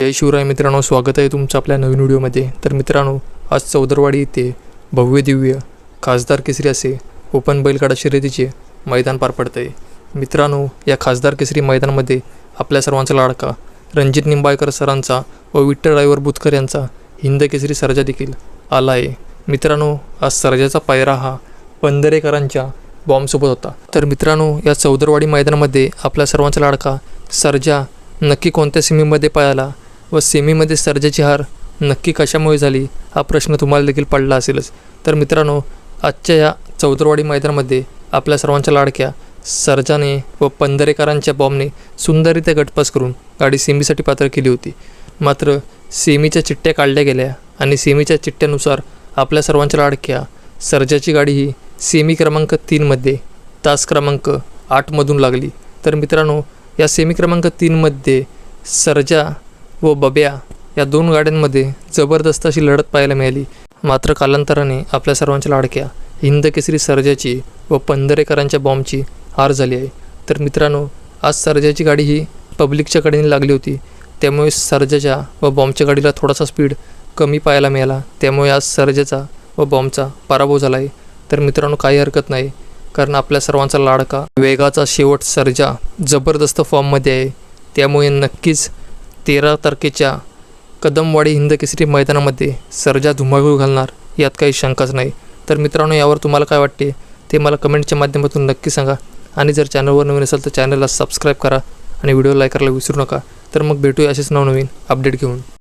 जय शिवराय मित्रांनो स्वागत आहे तुमचं आपल्या नवीन व्हिडिओमध्ये. तर मित्रांनो आज चौदरवाडी येथे भव्य दिव्य खासदार केसरी असे ओपन बैलगाडा शर्यतीचे मैदान पार पडतं आहे मित्रांनो या खासदार केसरी मैदानामध्ये आपल्या सर्वांचा लाडका रणजित निंबाळकर सरांचा व विठ्ठल रायवर बुतकर यांचा हिंद केसरी सर्जा देखील आला आहे. मित्रांनो आज सर्जाचा पायरा हा पंधरेकरांच्या बॉम्बसोबत होता. तर मित्रांनो या चौदरवाडी मैदानामध्ये आपल्या सर्वांचा लाडका सर्जा नक्की कोणत्या सीमेमध्ये पळाला? व सेमीमध्ये सर्जाची हार नक्की कशामुळे झाली हा प्रश्न तुम्हाला देखील पडला असेलच. तर मित्रांनो आजच्या या चौदरवाडी मैदानामध्ये आपल्या सर्वांच्या लाडक्या सर्जाने व पंधरेकरांच्या बॉम्बने सुंदररित्या गटपास करून गाडी सेमीसाठी पात्र केली होती. मात्र सेमीच्या चिठ्ठ्या काढल्या गेल्या आणि सेमीच्या चिठ्ठ्यानुसार आपल्या सर्वांच्या लाडक्या सर्जाची गाडी ही सेमी क्रमांक तीनमध्ये तास क्रमांक आठमधून लागली. तर मित्रांनो या सेमी क्रमांक तीनमध्ये सर्जा व बब्या या दोन गाड्यांमध्ये जबरदस्त अशी लढत पाहायला मिळाली. मात्र कालांतराने आपल्या सर्वांच्या लाडक्या हिंद केसरी सर्जाची व पंधरेकरांच्या बॉम्बची हार झाली आहे. तर मित्रांनो आज सर्जाची गाडी ही पब्लिकच्या गाडीने लागली होती. त्यामुळे सर्जाच्या व बॉम्बच्या गाडीला थोडासा स्पीड कमी पाहायला मिळाला. त्यामुळे आज सर्जाचा व बॉम्बचा पराभव झाला आहे. तर मित्रांनो काही हरकत नाही. कारण आपल्या सर्वांचा लाडका वेगाचा शेवट सर्जा जबरदस्त फॉर्ममध्ये आहे. त्यामुळे नक्कीच तेरा तारखेच्या कदमवाडी हिंद केसरी मैदानामध्ये सर्जा धुमाकूळ घालणार यात काही शंकाच नाही. तर मित्रांनो यावर तुम्हाला काय वाटते? ते मला कमेंटच्या माध्यमातून नक्की सांगा. आणि जर चॅनलवर नवीन असेल तर चॅनलला सबस्क्राईब करा आणि व्हिडिओ लाईक करायला विसरू नका. तर मग भेटूया असेच नवनवीन अपडेट घेऊन.